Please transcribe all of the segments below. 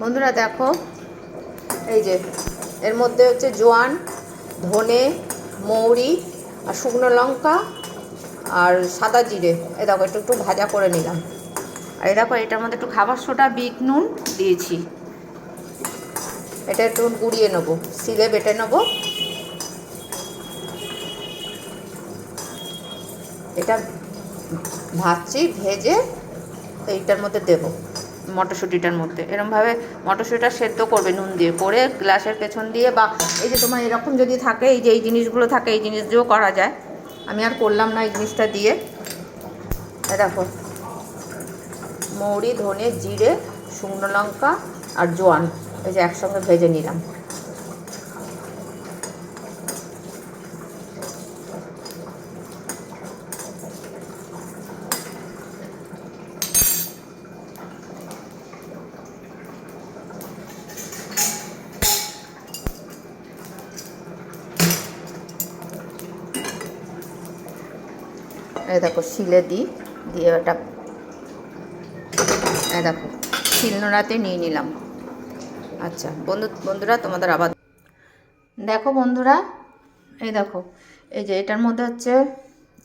বন্ধুরা দেখো, এই যে, এর মধ্যে হচ্ছে জোয়ান, ধনে, মৌরি আর শুকনো লঙ্কা আর সাদা জিরে। এ দেখো, একটু একটু ভাজা করে নিলাম। আর এই দেখো, এটার মধ্যে একটু খাবার সোডা, বিট, নুন দিয়েছি। এটা একটু গুঁড়িয়ে নেব, সিলে বেটে নেব। এটা ভাজছি, ভেজে এইটার মধ্যে দেবো। মটরশুঁটিটার মধ্যে। এরমভাবে মটরশুঁটিটা সেদ্ধ করবে নুন দিয়ে। করে গ্লাসের পেছন দিয়ে বা এই যে তোমার এরকম যদি থাকে, এই যে এই জিনিসগুলো থাকে, এই জিনিস দিয়েও করা যায়। আমি আর করলাম না এই জিনিসটা দিয়ে। দেখো। মৌরি, ধনে, জিরে, শুকনো লঙ্কা আর জোয়ান। এই যে একসঙ্গে ভেজে নিলাম। দেখো, শিলে দিই, দিয়ে ওটা দেখো শিলনোড়াতে নিয়ে নিলাম। আচ্ছা বন্ধু, বন্ধুরা, তোমাদের আবার দেখো বন্ধুরা, এই দেখো, এই যে এটার মধ্যে হচ্ছে,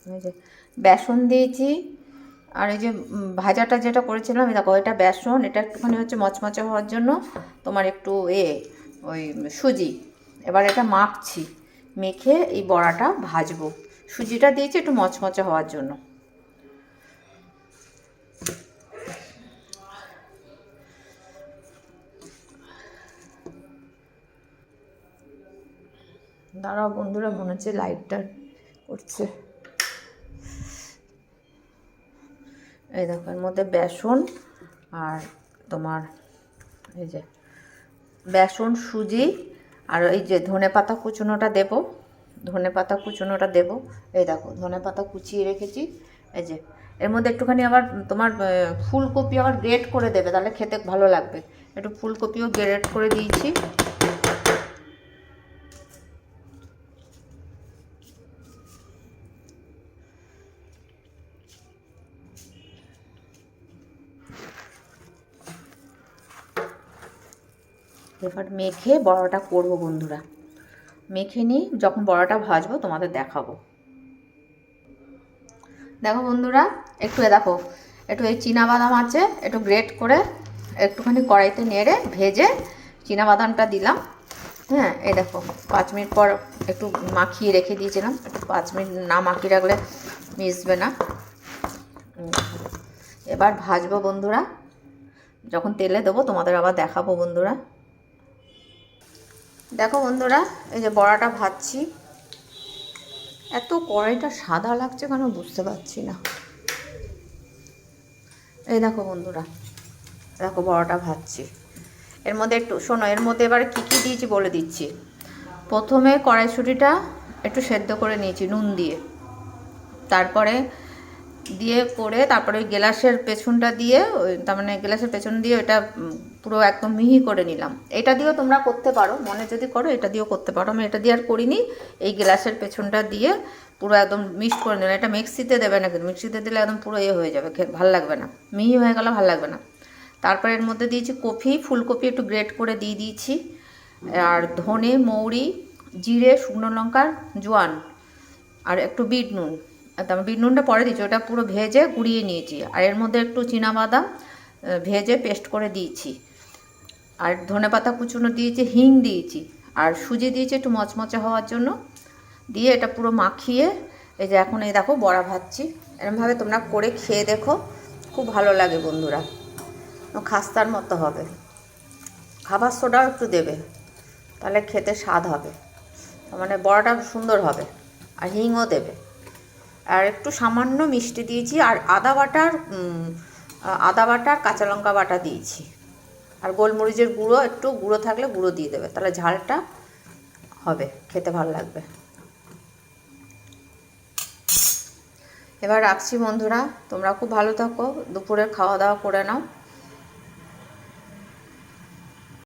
এই যে বেসন দিয়েছি, আর এই যে ভাজাটা যেটা করেছিলাম দেখো, এটা বেসন, এটা একটুখানি হচ্ছে মচমচে হওয়ার জন্য তোমার একটু এ, ওই সুজি, এবার এটা মাখছি, মেখে এই বড়াটা ভাজবো। সুজিটা দিয়েছি একটু মচমচে হওয়ার জন্য। দাঁড়াও বন্ধুরা, মনে হচ্ছে লাইটটা করছে। এই দেখো, এর মধ্যে বেসন আর তোমার এই যে বেসন, সুজি আর এই যে ধনে পাতা কুচনোটা দেব। ধনে পাতা কুচনোটা দেব। এই দেখো, ধনে পাতা কুচিয়ে রেখেছি। এই যে, এর মধ্যে একটুখানি আবার তোমার ফুলকপি আবার গ্রেট করে দেবে, তাহলে খেতে ভালো লাগবে। একটু ফুলকপিও গ্রেট করে দিয়েছি। এবার মেখে বড়াটা করব বন্ধুরা। মেখে নিই যখন বড়াটা ভাজবো তোমাদের দেখাবো। দেখো বন্ধুরা, একটু এ দেখো, একটু এই বাদাম আছে, একটু গ্রেট করে একটুখানি কড়াইতে নেড়ে ভেজে বাদামটা দিলাম। হ্যাঁ এই দেখো, পাঁচ মিনিট পর একটু মাখিয়ে রেখে দিয়েছিলাম, একটু পাঁচ মিনিট না মাখিয়ে রাখলে মিশবে না। এবার ভাজবো বন্ধুরা, যখন তেলে দেবো তোমাদের আবার দেখাবো বন্ধুরা। দেখো বন্ধুরা, এই যে বড়াটা ভাজছি। এত কড়াইটা সাদা লাগছে কেন বুঝতে পারছি না। এই দেখো বন্ধুরা, দেখো বড়াটা ভাজছি। এর মধ্যে একটু, শোনো, এর মধ্যে এবার কী কী দিয়েছি বলে দিচ্ছি। প্রথমে কড়াইশুঁটিটা একটু সেদ্ধ করে নিয়েছি, নুন দিয়ে। তারপরে দিয়ে করে তারপরে ওই গ্লাসের পেছনটা দিয়ে ওই তার মানে গ্লাসের পেছন দিয়ে ওটা পুরো একদম মিহি করে নিলাম। এটা দিয়েও তোমরা করতে পারো, মনে যদি করো এটা দিয়েও করতে পারো। আমি এটা দিয়ে আর করিনি, এই গ্লাসের পেছনটা দিয়ে পুরো একদম মিক্সড করে নিলাম। এটা মিক্সিতে দেবে না কিন্তু, মিক্সিতে দিলে একদম পুরো ইয়ে হয়ে যাবে ভালো লাগবে না। মিহি হয়ে গেলে ভালো লাগবে না। তারপরে এর মধ্যে দিয়েছি কফি, ফুলকপি একটু গ্রেট করে দিয়ে দিয়েছি। আর ধনে, মৌরি, জিরে, শুকনো লঙ্কার জোয়ান, আর একটু বিট নুন। তারপর বিট নুনটা পরে দিয়েছি, ওটা পুরো ভেজে গুঁড়িয়ে নিয়েছি। আর এর মধ্যে একটু বাদাম ভেজে পেস্ট করে দিয়েছি। আর ধনেপাতা কুচুনো দিয়েছি, হিং দিয়েছি। আর সুজি দিয়েছি একটু মচমচে হওয়ার জন্য। দিয়ে এটা পুরো মাখিয়ে, এই যে এখন এই দেখো বড়া ভাজছি। এরমভাবে তোমরা করে খেয়ে দেখো, খুব ভালো লাগে বন্ধুরা। খাস্তার মতো হবে। খাবার সোডাও একটু দেবে, তাহলে খেতে স্বাদ হবে। মানে বড়াটা সুন্দর হবে, আর হিংও দেবে। আর একটু সামান্য মিষ্টি দিয়েছি, আর আদা বাটার আদা বাটার, কাঁচা লঙ্কা বাটা দিয়েছি। আর গোলমরিচের গুঁড়ো, একটু গুঁড়ো থাকলে গুঁড়ো দিয়ে দেবে, তাহলে ঝালটা হবে, খেতে ভালো লাগবে। এবার রাখছি বন্ধুরা, তোমরা খুব ভালো থাকো, দুপুরের খাওয়া দাওয়া করে নাও।